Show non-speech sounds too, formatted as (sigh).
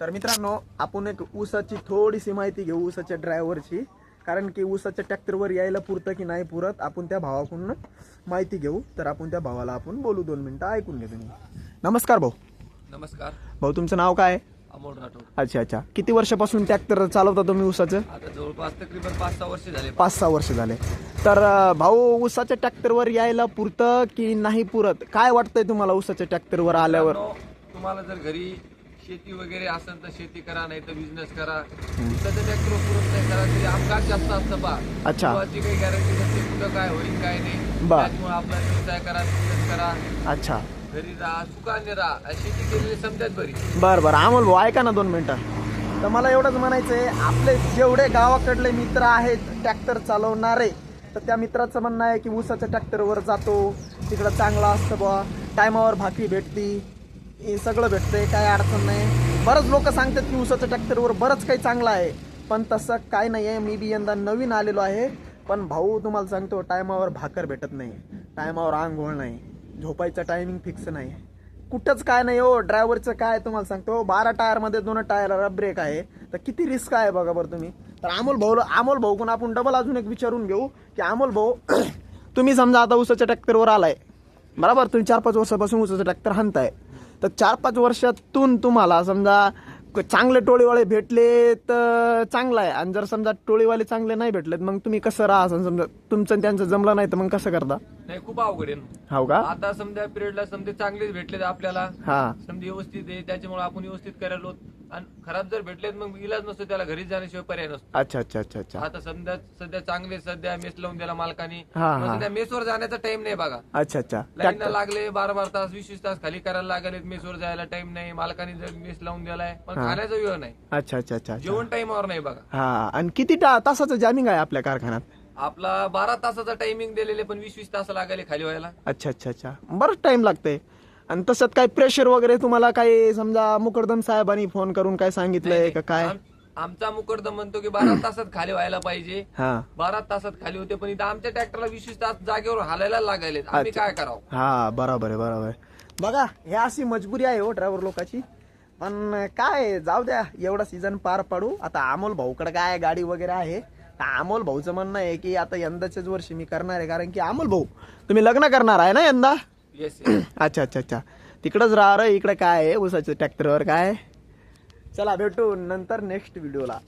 तर मित्रांनो आपण एक ऊसाची थोडीशी माहिती घेऊ ऊसाच्या ड्रायव्हरची. कारण की ऊसाच्या ट्रॅक्टरवर यायला पुरतं की नाही पुरत आपण त्या भावाकडून माहिती घेऊ. तर आपण त्या भावाला आपण बोलू दोन मिनिटं ऐकून घे तुम्ही. नमस्कार भाऊ. नमस्कार. भाऊ तुमचं नाव काय? आहे? अमोल राठोड. अच्छा अच्छा. किती वर्षापासून ट्रॅक्टर चालवता तुम्ही ऊसाचं? आता जवळपास तकरीबन पाच सहा वर्ष झाले. पाच सहा वर्ष झाले. तर अं, भाऊ ऊसाच्या ट्रॅक्टरवर यायला पुरतं की नाही पुरत? काय वाटतंय तुम्हाला ऊसाच्या ट्रॅक्टरवर आल्यावर? मित्रांनो, तुम्हाला जर घरी शेती वगैरे असेल तर शेती करा नाही तर बिझनेस करा त्याचं ट्रॅक्टर पुरत नाही करा तरी अपघात जास्त असतं बा. अच्छा. जीवाची काही गॅरंटी नसते कुठं काय होईल काय नाही. बर. त्याच्यामुळे आपला व्यवसाय करा बिझनेस करा. अच्छा. घरी राहा सुखाने राहा. शेती केलेली समजात बरी. बरं बरं. अमोल भाऊ ऐका ना दोन मिनटं. तर मला एवढंच म्हणायचं आहे आपले जेवढे गावाकडले मित्र आहेत ट्रॅक्टर चालवणारे तर त्या मित्राचं म्हणणं आहे की ऊसाच्या ट्रॅक्टरवर जातो. तिकडं चांगलं असतं बुवा. टायमावर भाकरी भेटती. हे सगळं भेटतंय काय अडचण नाही. बरंच लोक सांगतात की उसाचं ट्रॅक्टरवर बरंच काही चांगलं आहे. पण तसं काय नाही आहे मी बी यंदा नवीन आलेलो आहे. पण भाऊ तुम्हाला सांगतो टायमावर भाकर भेटत नाही. टायमावर आंघोळ नाही. झोपायचं टायमिंग फिक्स नाही. कुठंच काय नाही हो ड्रायव्हरचं काय तुम्हाला सांगतो. बारा टायरमध्ये दोन टायर ब्रेक आहे. तर किती रिस्क आहे बघा बरं तुम्ही. तर अमोल भाऊ अमोल भाऊ कोण आपण डबल अजून एक विचारून घेऊ की अमोल भाऊ तुम्ही समजा आता उसाच्या ट्रॅक्टरवर आलाय. बरोबर तुम्ही चार पाच वर्षापासून ऊसाचं ट्रॅक्टर हाणताय. तर चार पाच वर्षातून तुम्हाला समजा चांगले टोळीवाले भेटले तर चांगलं आहे. आणि जर समजा टोळीवाले चांगले नाही भेटले मग तुम्ही कसं राहा? समजा तुमचं त्यांचं जमलं नाही तर मग कसं करता? नाही खूप अवघड आहे. हो का? आता समजा पिरियडला समजा चांगलेच भेटले आपल्याला. हा. समजा व्यवस्थित आहे त्याच्यामुळे आपण व्यवस्थित करायलो. आणि खराब जर भेटलेत मग इलाज नसतो त्याला घरी जाण्याशिवाय पर्याय नसतो. अच्छा अच्छा अच्छा अच्छा. आता समजा सध्या चांगले सध्या मेस लावून द्याला मालकाने. हा, हा. सध्या मेसवर जाण्याचा टाइम नाही बघा. अच्छा अच्छा. लाईन लागले बारा बारा तास वीस वीस तास खाली करायला लागले मेसवर जायला टाइम नाही. मालकाने जर मेस लावून दिलाय पण खाण्याचा वेळ नाही. अच्छा अच्छा अच्छा अच्छा. जेवण टाइमवर नाही बघा. हा आणि किती टा- तासाचं जामिंग आहे आपल्या कारखान्यात? आपला बारा तासाचा टायमिंग दिलेले पण वीस वीस तास लागायले खाली व्हायला. अच्छा अच्छा अच्छा. बरंच टाइम लागतंय आणि तसंच काही प्रेशर वगैरे तुम्हाला काही समजा मुकरदम साहेबांनी फोन करून काय सांगितलंय का काय? आम- आमचा मुकरदम म्हणतो की बारा तासात खाली व्हायला पाहिजे. हा. बारा तासात खाली होते पण इथं आमच्या ट्रॅक्टरला वीस वीस तास जागेवर हालायला लागायले आम्ही काय करावं? हा बरोबर आहे बरोबर आहे. बघा हे अशी मजबुरी आहे हो ड्रायव्हर लोकांची. पण काय जाऊ द्या एवढा सीझन पार पाडू. आता अमोल भाऊकडे काय गाडी वगैरे आहे? तर अमोल भाऊचं म्हणणं आहे की आता यंदाच्याच वर्षी मी करणार आहे कारण की अमोल भाऊ तुम्ही लग्न करणार आहे ना यंदा? येस (clears throat) अच्छा अच्छा अच्छा. तिकडंच राहा रे इकडे काय आहे? ऊसाच्या ट्रॅक्टरवर काय? चला भेटू नंतर नेक्स्ट व्हिडिओला